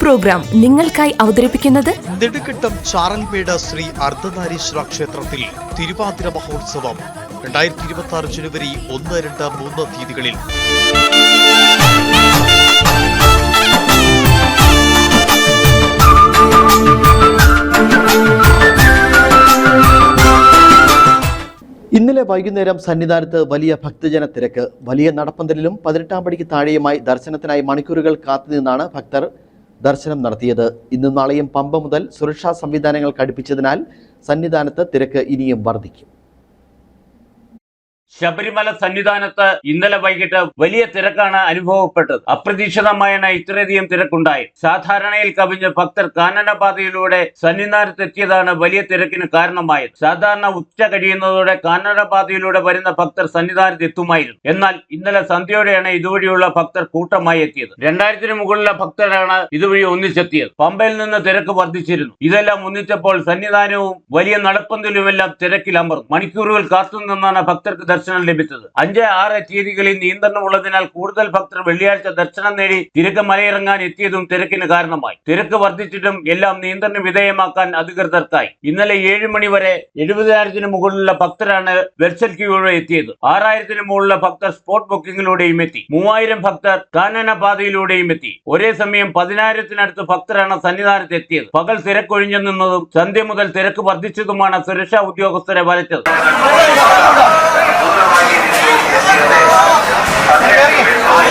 Programme നിങ്ങൾക്കായി അവതരിപ്പിക്കുന്നത് നെടുകെട്ടം ചാറൽമേട് ശ്രീ അർദ്ധനാരീശ്വര ക്ഷേത്രത്തിൽ തിരുവാതിര മഹോത്സവം. രണ്ടായിരത്തി ഇരുപത്തി ആറ് ജനുവരി ഒന്ന് രണ്ട് മൂന്ന് തീയതികളിൽ. ഇന്നലെ വൈകുന്നേരം സന്നിധാനത്ത് വലിയ ഭക്തജന തിരക്ക്. വലിയ നടപ്പന്തലിലും പതിനെട്ടാം പടിക്ക് താഴെയുമായി ദർശനത്തിനായി മണിക്കൂറുകൾ കാത്തുനിന്നാണ് ഭക്തർ ദർശനം നടത്തിയത്. ഇന്നും നാളെയും പമ്പ മുതൽ സുരക്ഷാ സംവിധാനങ്ങൾ ഘടിപ്പിച്ചതിനാൽ സന്നിധാനത്ത് തിരക്ക് ഇനിയും വർദ്ധിക്കും. ശബരിമല സന്നിധാനത്ത് ഇന്നലെ വൈകിട്ട് വലിയ തിരക്കാണ് അനുഭവപ്പെട്ടത്. അപ്രതീക്ഷിതമായാണ് ഇത്രയധികം തിരക്കുണ്ടായി. സാധാരണയിൽ കവിഞ്ഞ് ഭക്തർ കാനനപാതയിലൂടെ സന്നിധാനത്തെത്തിയതാണ് വലിയ തിരക്കിന് കാരണമായത്. സാധാരണ ഉച്ച കഴിയുന്നതോടെ കാനനപാതയിലൂടെ വരുന്ന ഭക്തർ സന്നിധാനത്ത് എത്തുമായിരുന്നു എന്നാൽ ഇന്നലെ സന്ധ്യയോടെയാണ് ഇതുവഴിയുള്ള ഭക്തർ കൂട്ടമായി എത്തിയത്. രണ്ടായിരത്തിന് മുകളിലെ ഭക്തരാണ് ഇതുവഴി ഒന്നിച്ചെത്തിയത്. പമ്പയിൽ നിന്ന് തിരക്ക് വർദ്ധിച്ചിരുന്നു. ഇതെല്ലാം ഒന്നിച്ചപ്പോൾ സന്നിധാനവും വലിയ നടപ്പന്തലുമെല്ലാം തിരക്കിൽ അമർന്നു മണിക്കൂറുകൾ കാത്തുനിന്നാണ് ഭക്തർക്ക് ദർശനം ലഭിച്ചത്. അഞ്ച് ആറ് തീയതികളിൽ നിയന്ത്രണം ഉള്ളതിനാൽ കൂടുതൽ ഭക്തർ വെള്ളിയാഴ്ച ദർശനം നേടി തിരക്ക് മലയിറങ്ങാൻ എത്തിയതും തിരക്കിന് കാരണമായി. തിരക്ക് വർദ്ധിച്ചിട്ടും എല്ലാം നിയന്ത്രണ വിധേയമാക്കാൻ അധികൃതർക്കായി. ഇന്നലെ ഏഴ് മണി വരെ എഴുപതിനായിരത്തിന് മുകളിലുള്ള ഭക്തരാണ് വെർച്വൽ ക്യൂവിലൂടെ എത്തിയത്. ആറായിരത്തിന് മുകളിലുള്ള ഭക്തർ സ്പോട്ട് ബുക്കിംഗിലൂടെയും എത്തി. മൂവായിരം ഭക്തർ കാനന പാതയിലൂടെയും എത്തി. ഒരേ സമയം പതിനായിരത്തിനടുത്ത് ഭക്തരാണ് സന്നിധാനത്ത് എത്തിയത്. പകൽ തിരക്കൊഴിഞ്ഞു നിന്നതും സന്ധ്യ മുതൽ തിരക്ക് വർദ്ധിച്ചതുമാണ് സുരക്ഷാ ഉദ്യോഗസ്ഥരെ വലച്ചത്. Thank you.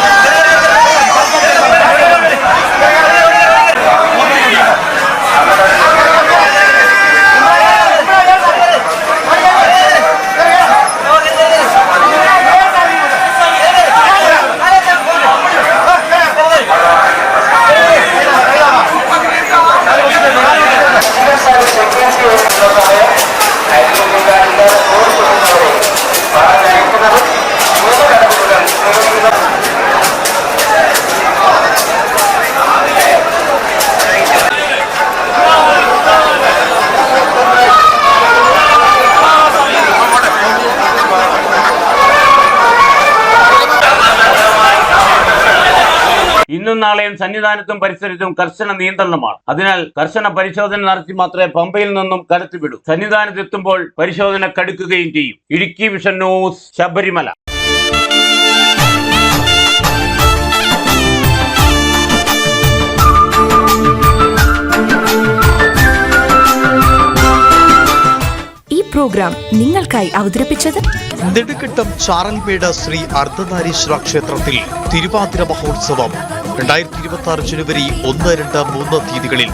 ഇന്നും നാളെയും സന്നിധാനത്തും പരിസരത്തും കർശന നിയന്ത്രണമാണ്. അതിനാൽ കർശന പരിശോധന നടത്തി മാത്രമേ പമ്പയിൽ നിന്നും കടത്തിവിടൂ സന്നിധാനത്ത് എത്തുമ്പോൾ പരിശോധന കടുക്കുകയും ചെയ്യും. Idukki vision news Sabarimala. ഈ പ്രോഗ്രാം നിങ്ങൾക്കായി അവതരിപ്പിച്ചത് നെടുക്കിട്ടം ചാറൽമേട് ശ്രീ അർദ്ധനാരീശ്വര ക്ഷേത്രത്തിൽ തിരുവാതിര മഹോത്സവം. രണ്ടായിരത്തി ഇരുപത്തി ആറ് ജനുവരി ഒന്ന് രണ്ട് മൂന്ന് തീയതികളിൽ